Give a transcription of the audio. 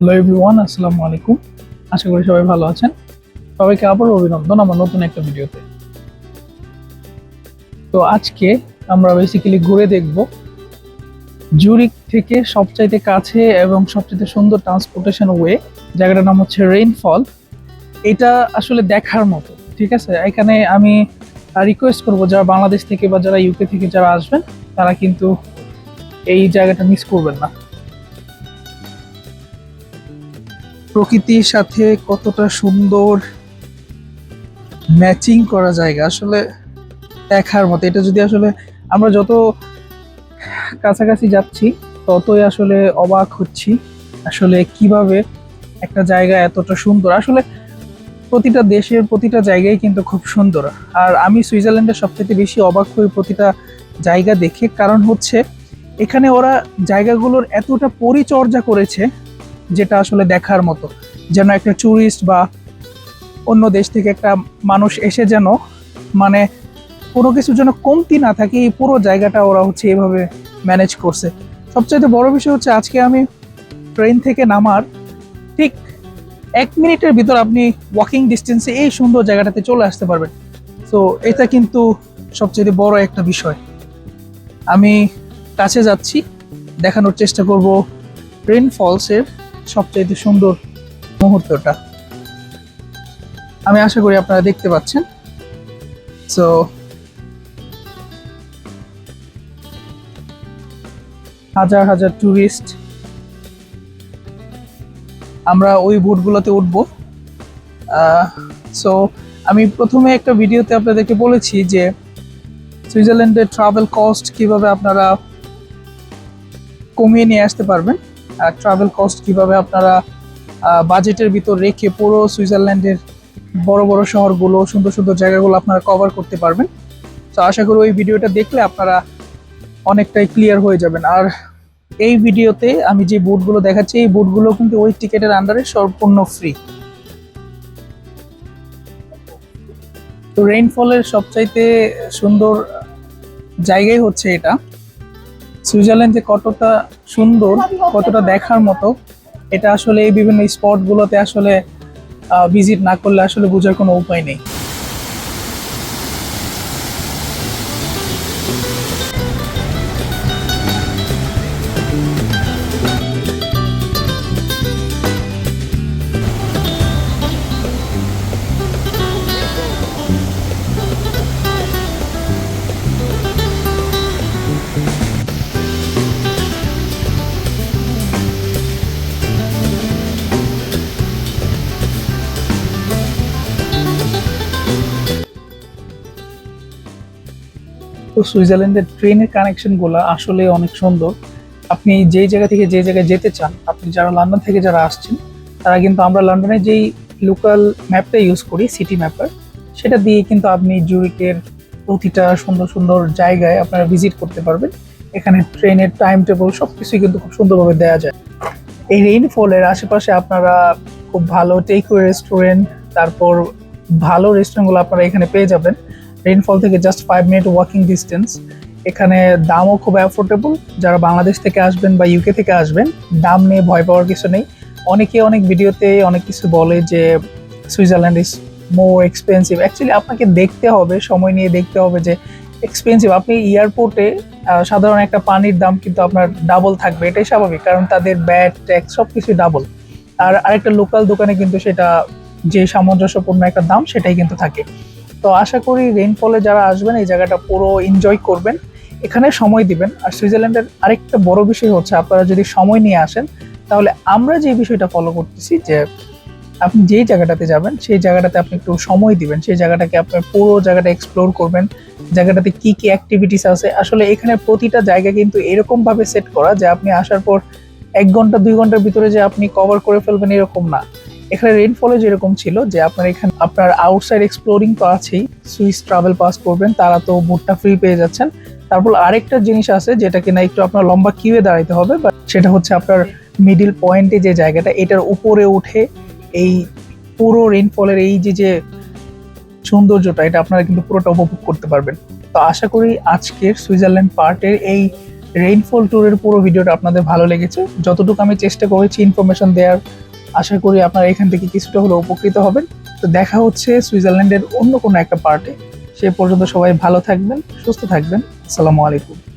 Hello everyone আসসালামু আলাইকুম। আশা করি সবাই ভালো আছেন। সবাইকে আবার অভিনন্দন আমার নতুন একটা ভিডিওতে। তো আজকে আমরা বেসিক্যালি ঘুরে দেখব জুরিক থেকে সবচাইতে কাছে এবং সবচাইতে সুন্দর ট্রান্সপোর্টেশন ওয়ে জায়গাটার নাম হচ্ছে রেইনফল এটা আসলে দেখার মতো, ঠিক আছে? এখানে আমি রিকোয়েস্ট করব যারা বাংলাদেশ থেকে বা যারা ইউকে থেকে যারা আসবেন, তারা কিন্তু এই জায়গাটা মিস করবেন না। প্রকৃতির সাথে কতটা সুন্দর ম্যাচিং করা জায়গা, আসলে দেখার মতো। এটা যদি আসলে আমরা যত কাছাকাছি যাচ্ছি, ততই আসলে অবাক হচ্ছি, আসলে কীভাবে একটা জায়গা এতটা সুন্দর। আসলে প্রতিটা দেশের প্রতিটা জায়গায় কিন্তু খুব সুন্দর। আর আমি সুইজারল্যান্ডের সবথেকে বেশি অবাক হই প্রতিটা জায়গা দেখে, কারণ হচ্ছে এখানে ওরা জায়গাগুলোর এতটা পরিচর্যা করেছে যেটা আসলে দেখার মতো। যেন একটা ট্যুরিস্ট বা অন্য দেশ থেকে একটা মানুষ এসে যেন মানে কোনো কিছু যেন কমতি না থাকে, এই পুরো জায়গাটা ওরা হচ্ছে এভাবে ম্যানেজ করছে। সবচাইতে বড় বিষয় হচ্ছে আজকে আমি ট্রেন থেকে নামার ঠিক এক মিনিটের ভিতর আপনি ওয়াকিং ডিস্টেন্সে এই সুন্দর জায়গাটাতে চলে আসতে পারবেন। তো এটা কিন্তু সবচেয়ে বড় একটা বিষয়। আমি কাছে যাচ্ছি, দেখানোর চেষ্টা করব রেন ফলসের সবচাইতে সুন্দর মুহূর্তটা। আমি আশা করি আপনারা দেখতে পাচ্ছেন। সো হাজার হাজার টুরিস্ট আমরা ওই বোটগুলোতে উঠবো। সো আমি প্রথমে একটা ভিডিওতে আপনাদেরকে বলেছি যে, সুইজারল্যান্ডের ট্রাভেল কস্ট কীভাবে আপনারা কমিয়ে নিয়ে আসতে পারবেন। ট্রাভেল কস্ট কীভাবে আপনারা বাজেটের ভিতর রেখে পুরো সুইজারল্যান্ডের বড় বড় শহরগুলো, সুন্দর সুন্দর জায়গাগুলো আপনারা কভার করতে পারবেন। তো আশা করি ওই ভিডিওটা দেখলে আপনারা অনেকটাই ক্লিয়ার হয়ে যাবেন। আর এই ভিডিওতে আমি যে বুটগুলো দেখাচ্ছি, এই বুটগুলো কিন্তু ওই টিকেটের আন্ডারে সম্পূর্ণ ফ্রি তো রেইনফলের সবচাইতে সুন্দর জায়গাই হচ্ছে এটা। সুইজারল্যান্ড যে কতটা সুন্দর, কতটা দেখার মতো, এটা আসলে এই বিভিন্ন স্পটগুলোতে আসলে ভিজিট না করলে আসলে বোঝার কোনো উপায় নেই। তো সুইজারল্যান্ডের ট্রেনের কানেকশনগুলো আসলে অনেক সুন্দর। আপনি যেই জায়গা থেকে যে জায়গায় যেতে চান, আপনি যারা লন্ডন থেকে যারা আসছেন, তারা কিন্তু আমরা লন্ডনে যেই লোকাল ম্যাপটা ইউজ করি সিটি ম্যাপার সেটা দিয়ে কিন্তু আপনি জুরিকের প্রতিটা সুন্দর সুন্দর জায়গায় আপনারা ভিজিট করতে পারবেন। এখানে ট্রেনের টাইম টেবল সব কিছুই কিন্তু খুব সুন্দরভাবে দেওয়া যায়। এই রেইনফলের আশেপাশে আপনারা খুব ভালো টেকওয়ে রেস্টুরেন্ট তারপর ভালো রেস্টুরেন্টগুলো আপনারা এখানে পেয়ে যাবেন। রেইনফল থেকে just five minute walking distance এখানে দামও খুব অ্যাফোর্ডেবল যারা বাংলাদেশ থেকে আসবেন বা ইউকে থেকে আসবেন, দাম নিয়ে ভয় পাওয়ার কিছু নেই। অনেকে অনেক ভিডিওতে অনেক কিছু বলে যে Switzerland is more expensive actually আপনাকে দেখতে হবে, সময় নিয়ে দেখতে হবে যে এক্সপেন্সিভ আপনি এয়ারপোর্টে সাধারণ একটা পানির দাম কিন্তু আপনার ডাবল থাকবে। এটাই স্বাভাবিক, কারণ তাদের ব্যাট ট্যাক্স সব কিছু ডাবল আর আরেকটা লোকাল দোকানে কিন্তু সেটা যে সামঞ্জস্যপূর্ণ একটা দাম, সেটাই কিন্তু থাকে। তো আশা করি রেইনফলে যারা আসবেন, এই জায়গাটা পুরো এনজয় করবেন। এখানে সময় দিবেন। আর সুইজারল্যান্ডের আরেকটা বড় বিষয় হচ্ছে, আপনারা যদি সময় নিয়ে আসেন, তাহলে আমরা যে বিষয়টা ফলো করতেছি যে, আপনি যেই জায়গাটাতে যাবেন, সেই জায়গাটাতে আপনি একটু সময় দিবেন। সেই জায়গাটাকে আপনার পুরো জায়গাটা এক্সপ্লোর করবেন। জায়গাটাতে কি কি অ্যাক্টিভিটিস আছে? আসলে এখানে প্রতিটা জায়গা কিন্তু এরকম ভাবে সেট করা যে, আপনি আসার পর এক ঘণ্টা, দুই ঘণ্টার ভিতরে যে, আপনি কভার করে ফেলবেন এরকম না। এখানে রেইনফলে যেরকম ছিল যে আপনার এখানে, আপনার আউটসাইড এক্সপ্লোরিং তো আছেই সুইস ট্রাভেল পাস করবেন, তারা তো বুটটা ফ্রি পেয়ে যাচ্ছেন। তারপর আরেকটা জিনিস আছে যেটা কিনা একটু আপনার লম্বা কিউয়ে দাঁড়াইতে হবে বাট সেটা হচ্ছে আপনার মিডিল পয়েন্টে যে জায়গাটা, এটার উপরে উঠে এই পুরো রেইনফলের এই যে যে সৌন্দর্যটা, এটা আপনারা কিন্তু পুরোটা উপভোগ করতে পারবেন। তো আশা করি আজকের সুইজারল্যান্ড পার্টের এই রেইনফল ট্যুরের পুরো ভিডিওটা আপনাদের ভালো লেগেছে। যতটুকু আমি চেষ্টা করেছি ইনফরমেশন দেওয়ার আশা করি আপনারা এখান থেকে কিছুটা হলেও উপকৃত হবেন। তো দেখা হচ্ছে সুইজারল্যান্ডের অন্য কোনো একটা পার্টে সে পর্যন্ত সবাই ভালো থাকবেন, সুস্থ থাকবেন। আসসালামু আলাইকুম।